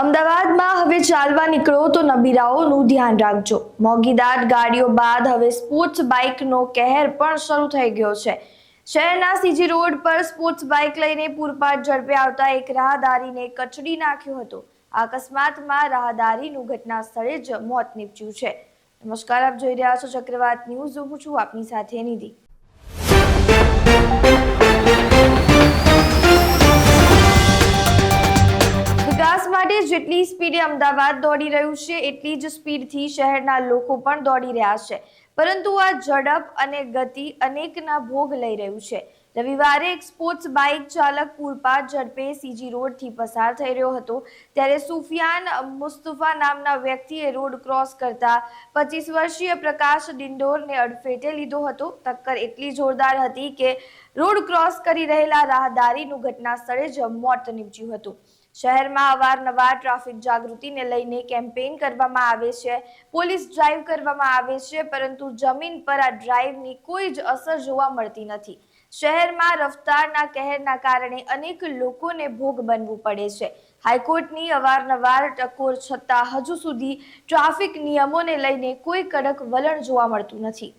અમદાવાદમાં હવે ચાલવા નીકળો તો નબીરાઓનું ધ્યાન રાખજો. મોંઘીદાટ ગાડીઓ બાદ હવે સ્પોર્ટ્સ બાઇકનો કહેર પણ શરૂ થઈ ગયો છે. શહેરના સીજી રોડ પર સ્પોર્ટ્સ બાઇક લઈને પૂરપાટ ઝડપે આવતા એક રાહદારીને કચડી નાખ્યો હતો. અકસ્માતમાં રાહદારીનું ઘટના સ્થળે જ મોત નીપજ્યું છે. નમસ્કાર, આપ જોઈ રહ્યા છો ચક્રવાત ન્યૂઝ. હું છું આપની સાથે નિધિ. જેટલી સ્પીડે અમદાવાદ દોડી રહ્યું છે, એટલી જ સ્પીડથી શહેરના લોકો પણ દોડી રહ્યા છે. પરંતુ આ ઝડપ અને ગતિ અનેકના ભોગ લઈ રહ્યું છે. રવિવારે એક સ્પોર્ટ્સ બાઇક ચાલક પૂરપા ઝડપે સીજી રોડથી પસાર થઈ રહ્યો હતો. ત્યારે સુફિયાન મુસ્તફા નામના વ્યક્તિએ રોડ ક્રોસ કરતા પચીસ વર્ષીય પ્રકાશ ડિંડોરને અડફેટે લીધો હતો. ટક્કર એટલી જોરદાર હતી કે રોડ ક્રોસ કરી રહેલા રાહદારીનું ઘટના સ્થળે જ મોત નીપજ્યું હતું. શહેરમાં અવારનવાર ટ્રાફિક જાગૃતિને લઈને કેમ્પેઇન કરવામાં આવે છે, પોલીસ ડ્રાઈવ કરવામાં આવે છે, પરંતુ જમીન પર આ ડ્રાઈવની કોઈ જ અસર જોવા મળતી નથી. શહેરમાં રફતારના કહેરના કારણે અનેક લોકોને ભોગ બનવું પડે છે. હાઈકોર્ટની અવારનવાર ટકોર છતાં હજુ સુધી ટ્રાફિક નિયમોને લઈને કોઈ કડક વલણ જોવા મળતું નથી.